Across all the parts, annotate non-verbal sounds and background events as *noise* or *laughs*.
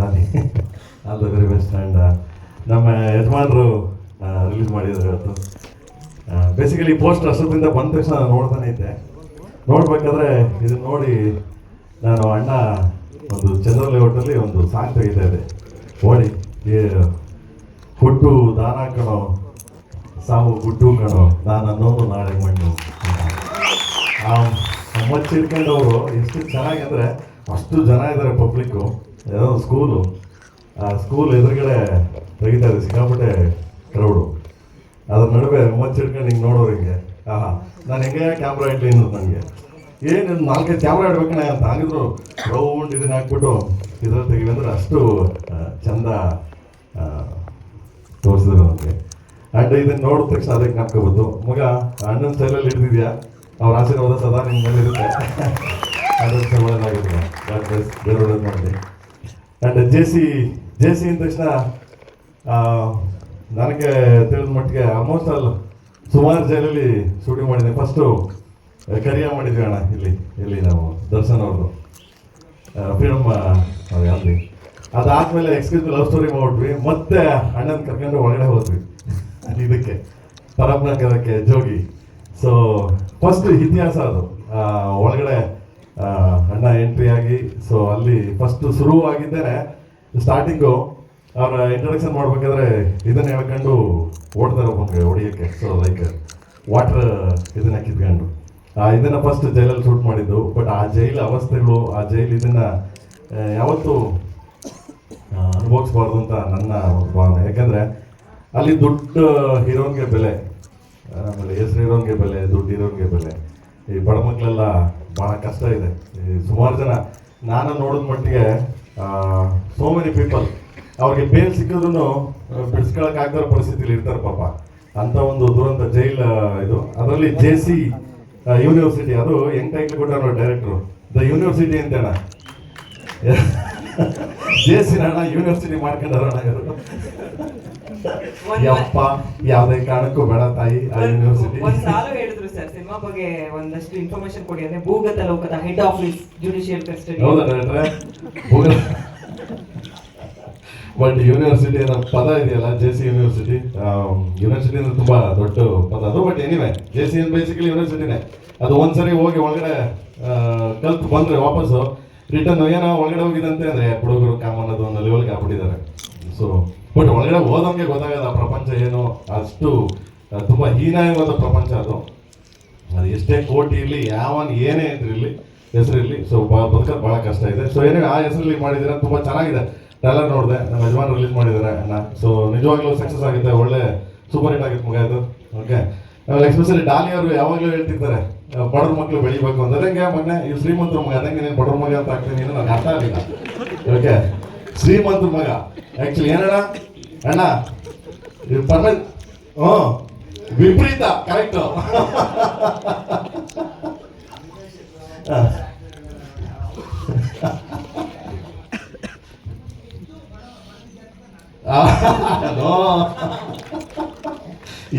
ದಾನಿ. All the very best and ನಮ್ಮ ಯಜಮಾನರು ರಿಲೀಸ್ ಮಾಡಿದ್ರು ಇವತ್ತು. ಬೇಸಿಕಲಿ ಪೋಸ್ಟ್ ಅಷ್ಟೊತ್ತಿಂದ ಬಂದ ತಕ್ಷಣ ನೋಡ್ತಾನೆ ಇದ್ದೆ. ನೋಡ್ಬೇಕಾದ್ರೆ ಇದನ್ನ ನೋಡಿ ನಾನು ಅಣ್ಣ ಒಂದು ಚಂದ್ರ ಲೇಔಟಲ್ಲಿ ಒಂದು ಸಾಂಗ್ ತೆಗಿತಾ ಇದೆ ಓಡಿ ಹುಟ್ಟು ದಾನ ಕಣೋ, ಸಾವು ಗುಡ್ಡು ಕಣೋ, ನಾನು ಅನ್ನೋದು ನಾಳೆ ಮಣ್ಣು ಆ ಮಚ್ಚ ಹಿಡ್ಕೊಂಡವರು ಎಷ್ಟು ಚೆನ್ನಾಗಿದ್ರೆ ಅಷ್ಟು ಜನ ಇದ್ದಾರೆ ಪಬ್ಲಿಕ್ಕು ಯಾವುದೋ ಸ್ಕೂಲು ಆ ಸ್ಕೂಲ್ ಎದುರುಗಡೆ ತೆಗಿತಾ ಇದೆ ಸಿಕ್ಕಾಪಟ್ಟೆ ಕ್ರೌಡು ಅದ್ರ ನಡುವೆ ಮುಚ್ಚಿಟ್ಕೊಂಡು ಹಿಂಗೆ ನೋಡೋರು ಹಿಂಗೆ. ಆಹಾ, ನಾನು ಹೆಂಗೆ ಕ್ಯಾಮ್ರಾ ಇಡ್ಲಿ ಅನ್ನೋದು ನನಗೆ? ಏನು ನಾಲ್ಕೈದು ಕ್ಯಾಮ್ರಾ ಇಡ್ಬೇಕಣ್ಣ ಅಂತ ಆಗಿದ್ರು ರೌಂಡ್ ಇದನ್ನ ಹಾಕ್ಬಿಟ್ಟು ಇದ್ರಲ್ಲಿ ತೆಗಿವಿ ಅಂದ್ರೆ ಅಷ್ಟು ಚಂದ ತೋರಿಸಿದ್ರು ನನಗೆ. ಆ್ಯಂಡ್ ಇದನ್ನ ನೋಡಿದ ತಕ್ಷಣ ಅದಕ್ಕೆ ನಾಪ್ಕೋಬೋದು ಮಗ, ಅಣ್ಣನ ಸ್ಟೈಲಲ್ಲಿ ಹಿಡಿದಿದ್ಯಾ? ಅವ್ರ ಆಶೀರ್ವಾದ ಸದಾ ನಿಮ್ಮ ಮೇಲೆ ಇರುತ್ತೆ ಅದಕ್ಕೆ ಒಳ್ಳೆಯದಾಗಿರುತ್ತೆ God bless. And J C J C ಅಂದ ತಕ್ಷಣ ನನಗೆ ತಿಳಿದ ಮಟ್ಟಿಗೆ ಆಲ್ಮೋಸ್ಟ್ ಆಲ್ ಸುಮಾರು ಜೈಲಲ್ಲಿ ಶೂಟಿಂಗ್ ಮಾಡಿದ್ದೆ ಫಸ್ಟು ಕರಿಯ ಮಾಡಿದ್ವಿ ಅಣ್ಣ ಇಲ್ಲಿ ಇಲ್ಲಿ ನಾವು, ದರ್ಶನ್ ಅವ್ರದ್ದು. ಫಿಲಮ್ ಅಲ್ಲಿ ಅದಾದ್ಮೇಲೆ ಎಕ್ಸ್ಕ್ಯೂಸ್ ಲವ್ ಸ್ಟೋರಿ ಮಾಡ್ಬಿಟ್ವಿ ಮತ್ತೆ ಅಣ್ಣನ ಕರ್ಕೊಂಡು ಒಳಗಡೆ ಹೋದ್ವಿ. ಅಲ್ಲಿ ಇದಕ್ಕೆ ಪರಬ್ನಗರಕ್ಕೆ ಜೋಗಿ. ಸೊ ಫಸ್ಟ್ ಇತಿಹಾಸ ಅದು. ಒಳಗಡೆ ಅಣ್ಣ ಎಂಟ್ರಿ ಆಗಿ ಸೊ ಅಲ್ಲಿ ಫಸ್ಟ್ ಶುರು ಆಗಿದ್ದೇನೆ ಸ್ಟಾರ್ಟಿಂಗು ಅವ್ರ ಇಂಟ್ರೊಡಕ್ಷನ್ ಮಾಡ್ಬೇಕಾದ್ರೆ ಇದನ್ನ ಹೇಳ್ಕೊಂಡು ಓಡ್ತಾರೆ ಒಬ್ಬನಿಗೆ ಹೊಡಿಯೋಕ್ಕೆ. ಸೊ ಲೈಕ್ ವಾಟರ್ ಇದನ್ನ ಕಿತ್ಕೊಂಡು. ಇದನ್ನ ಫಸ್ಟ್ ಜೈಲಲ್ಲಿ ಶೂಟ್ ಮಾಡಿದ್ದು ಬಟ್ ಆ ಜೈಲ್ ಅವಸ್ಥೆಗಳು, ಆ ಜೈಲ್ ಇದನ್ನ ಯಾವತ್ತು ಅನುಭವಿಸ್ಬಾರ್ದು ಅಂತ ನನ್ನ ಭಾವನೆ. ಯಾಕಂದ್ರೆ, ಅಲ್ಲಿ ದುಡ್ಡು ಹೀರೋನ್ಗೆ ಬೆಲೆ, ಆಮೇಲೆ ಹೆಸರು ಹೀರೋನ್ಗೆ ಬೆಲೆ, ದುಡ್ಡು ಹೀರೋನ್ಗೆ ಬೆಲೆ, ಈ ಬಡ ಮಕ್ಕಳೆಲ್ಲ ಭಾಳ ಕಷ್ಟ ಇದೆ. ಸುಮಾರು ಜನ, ನಾನು ನೋಡಿದ ಮಟ್ಟಿಗೆ ಸೋ ಮೆನಿ ಪೀಪಲ್ ಅವ್ರಿಗೆ ಬೇಲ್ ಸಿಕ್ಕಿದ್ರು ಬಿಡಿಸ್ಕೊಳಕ್ಕಾಗದ ಪರಿಸ್ಥಿತಿಲಿ ಇರ್ತಾರೆ ಪಾಪ. ಅಂತ ಒಂದು ದುರಂತ ಜೈಲ್ ಇದು. ಅದರಲ್ಲಿ ಜೆ ಸಿ ಯೂನಿವರ್ಸಿಟಿ ಅದು ಹೆಂಗ್ ಟೈಟ್ಲ್ ಕೊಟ್ಟಾರ ಡೈರೆಕ್ಟ್ರು ದ ಯೂನಿವರ್ಸಿಟಿ ಅಂತ ಅಣ್ಣ ಜೆ ಸಿ ಅಣ್ಣ ಯೂನಿವರ್ಸಿಟಿ ಮಾಡ್ಕೊಂಡಾರಣ ಇವರು ಯಪ್ಪ ಯಾವುದೇ ಕಾರಣಕ್ಕೂ ಬೇಡ ತಾಯಿ ಯೂನಿವರ್ಸಿಟಿ ಒಂದ್ ಸಾಲು ಹೇಳಿದ್ರು ಸರ್ ಸಿನಿಮಾ ಬಗ್ಗೆ ಒಂದಷ್ಟು ಇನ್ಫಾರ್ಮೇಶನ್ ಕೊಡಿ ಅಂದ್ರೆ ಭೂಗತ ಲೋಕದ ಹೆಡ್ ಆಫೀಸ್ ಜುಡಿಷಿಯಲ್ ಕಸ್ಟಡಿ ಹೌದಾ ಭೂಗತ ಬಟ್ ಯೂನಿವರ್ಸಿಟಿ ಅನ್ನೋ ಪದ ಇದೆಯಲ್ಲ ಜೆ ಸಿ ಯೂನಿವರ್ಸಿಟಿ ಯೂನಿವರ್ಸಿಟಿ ಅಂದ್ರೆ ತುಂಬಾ ದೊಡ್ಡ ಪದ ಅದು but anyway J C basically ಯೂನಿವರ್ಸಿಟಿನೇ ಅದು ಒಂದ್ಸರಿ ಹೋಗಿ ಒಳಗಡೆ ಕಲ್ತು ಬಂದ್ರೆ ವಾಪಸ್ಸು. ರಿಟರ್ನ್ ಏನೋ ಒಳಗಡೆ ಹೋಗಿದಂತೆ ಅಂದ್ರೆ ಹುಡುಗರು ಕಾಮನ್ ಅದು ಒಂದು ಲೆವೆಲ್ಗೆ ಆಗ್ಬಿಟ್ಟಿದ್ದಾರೆ. ಸೊ ಬಟ್ ಒಳಗಡೆ ಹೋದಂಗೆ ಗೊತ್ತಾಗದ ಪ್ರಪಂಚ ಏನು, ಅಷ್ಟು ತುಂಬಾ ಹೀನಾಯವಾದ ಪ್ರಪಂಚ ಅದು. ಅದು ಎಷ್ಟೇ ಕೋಟಿ ಇರಲಿ ಯಾವನ್ ಏನೇ ಇರಲಿ ಹೆಸರಿರಲಿ ಸೊ ಬದುಕೋದು ಭಾಳ ಕಷ್ಟ ಇದೆ. ಸೊ ಏನೇ ಆ ಹೆಸರಲ್ಲಿ ಮಾಡಿದ್ದೀರಾ ತುಂಬ ಚೆನ್ನಾಗಿದೆ. ಟ್ರೈಲರ್ ನೋಡಿದೆ, ನಮ್ಮ ಯಜಮಾನ್ ರಿಲೀಸ್ ಮಾಡಿದ್ದಾರೆ ಅಣ್ಣ. ಸೊ ನಿಜವಾಗ್ಲೂ ಸಕ್ಸಸ್ ಆಗುತ್ತೆ, ಒಳ್ಳೆ ಸೂಪರ್ ಹಿಟ್ ಆಗಿತ್ತು ಮಗ ಇದು. ಓಕೆ ಎಕ್ಸ್ಪೆಷಲಿ ಡಾಲಿ ಅವರು ಯಾವಾಗಲೂ ಹೇಳ್ತಿರ್ತಾರೆ ಆ, ಬಡವ್ರ ಮಕ್ಕಳು ಬೆಳಿಬೇಕು ಅಂತ ಅದಂಗೆ ಮೊನ್ನೆ ಈ ಶ್ರೀಮಂತರ ಮಗ ಅದಂಗೆ ನೀನು ಬಡವ್ರ ಮಗ ಅಂತ ಆಗ್ತೀನಿ ನೀನು ನನಗೆ ಅರ್ಥ ಆಗಲಿಲ್ಲ ಓಕೆ ಶ್ರೀಮಂತರ ಮಗ ಆ್ಯಕ್ಚುಲಿ ಏನಣ್ಣ ಅಣ್ಣ ಇದು ಪರ್ಮನೆಂಟ್ ಹ್ಞೂ ವಿಪರೀತ ಕರೆಕ್ಟು ನೋ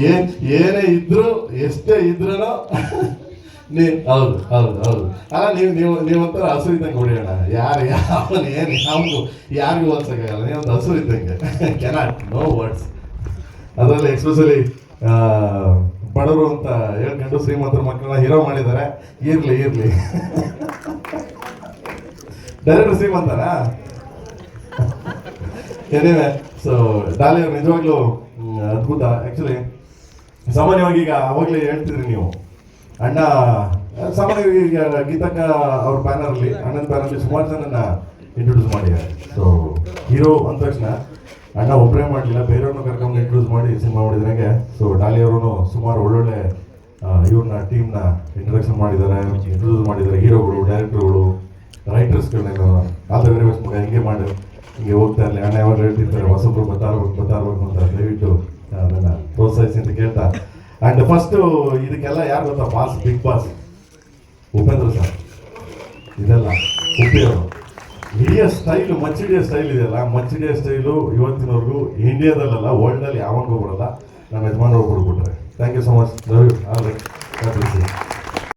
ಏನ್ ಏನೇ ಇದ್ರು ಎಷ್ಟೇ ಇದ್ರು *laughs* ನೀ ಹೌದು ಹೌದು ಹೌದು. ಅಲ್ಲ ನೀವು ನೀವು ನೀವೊಂಥರ ಹಸು ಇದ್ದಂಗೆ ಹೊಡಿಯೋಣ. ಯಾರು ಯಾವನು ಏನು ಯಾವುದು ಯಾರಿಗೂ ಹೋಲ್ಸಕ್ಕಾಗಲ್ಲ. ನೀವೊಂದು ಹಸು ಇದ್ದಂಗೆ. ಕೆನಾಟ್ ನೋ ವರ್ಡ್ಸ್ ಅದರಲ್ಲಿ ಎಕ್ಸ್ಪೆಷಲಿ ಬಡವರು ಅಂತ ಹೇಳ್ಕೊಂಡು ಶ್ರೀಮಂತರ ಮಕ್ಕಳನ್ನ ಹೀರೋ ಮಾಡಿದ್ದಾರೆ. ಇರ್ಲಿ ಇರ್ಲಿ. *laughs* ಡೈರೆಕ್ಟ್ ಶ್ರೀಮಂತನಾ? ಏನಿವೆ ಸೊ ಡಾಲಿ ನಿಜವಾಗ್ಲೂ ಅದ್ಭುತ. ಆ್ಯಕ್ಚುಲಿ ಸಾಮಾನ್ಯವಾಗಿ ಈಗ ಅವಾಗಲೇ ಹೇಳ್ತಿದ್ರಿ ನೀವು. ಅಣ್ಣ ಸಾಮಾನ್ಯವಾಗಿ ಈಗ ಗೀತಕ್ಕ ಅವ್ರ ಬ್ಯಾನರಲ್ಲಿ ಅಣ್ಣನ ಬ್ಯಾನರಲ್ಲಿ ಸುಮಾರು ಜನನ ಇಂಟ್ರೊಡ್ಯೂಸ್ ಮಾಡಿದ್ದಾರೆ. ಸೊ ಹೀರೋ ಅಂದ ತಕ್ಷಣ, ಅಣ್ಣ ಒಬ್ಬರೇ ಮಾಡಲಿಲ್ಲ, ಬೇರೆಯವ್ರನ್ನ ಕರ್ಕೊಂಡು ಇಂಟ್ರೊಡ್ಯೂಸ್ ಮಾಡಿ ಸಿನಿಮಾ ಮಾಡಿದ್ರಂಗೆ ಸೊ ಡಾಲಿ ಅವರು ಸುಮಾರು ಒಳ್ಳೊಳ್ಳೆ ಇವ್ರನ್ನ ಟೀಮ್ನ ಇಂಟ್ರಡಕ್ಷನ್ ಮಾಡಿದ್ದಾರೆ ಇಂಟ್ರೊಡ್ಯೂಸ್ ಮಾಡಿದ್ದಾರೆ, ಹೀರೋಗಳು ಡೈರೆಕ್ಟರ್ಗಳು ರೈಟರ್ಸ್ಗಳನ್ನೆಲ್ಲ ಆಲ್ ಬೇರೆ ಮಗ ಹಿಂಗೆ ಮಾಡಿ, ಹಿಂಗೆ ಹೋಗ್ತಾ ಇರಲಿ. ಅಣ್ಣ ಯಾವಾಗ ಹೇಳ್ತಿರ್ತಾರೆ, ಹೊಸಬ್ರು ಬತ್ತಾರ್ಬೇಕು ಬತ್ತಾರ್ಬೇಕು ಅಂತ ದಯವಿಟ್ಟು ಅದನ್ನ ಪ್ರೋತ್ಸಾಹಿಸಿ ಅಂತ ಕೇಳ್ತಾ. ಆ್ಯಂಡ್ ಫಸ್ಟು ಇದಕ್ಕೆಲ್ಲ ಯಾರು ಗೊತ್ತಾ boss big boss Upendra sir ಇದೆಲ್ಲ ಉಪೇಂದ್ರ. ಹಿಡಿಯೋ ಸ್ಟೈಲು ಮಚ್ಚಿಡಿಯೋ ಸ್ಟೈಲ್ ಇದೆಯಲ್ಲ, ಮಚ್ಚಿಡಿಯೋ ಸ್ಟೈಲು ಇವತ್ತಿನವರೆಗೂ ಇಂಡಿಯಾದಲ್ಲೆಲ್ಲ ವರ್ಲ್ಡಲ್ಲಿ ಯಾವಾಗ ಬರಲ್ಲ. ನಮ್ಮ ಯಜಮಾನರು ಕೊಡ್ಬಿಟ್ರೆ thank you so much Ravi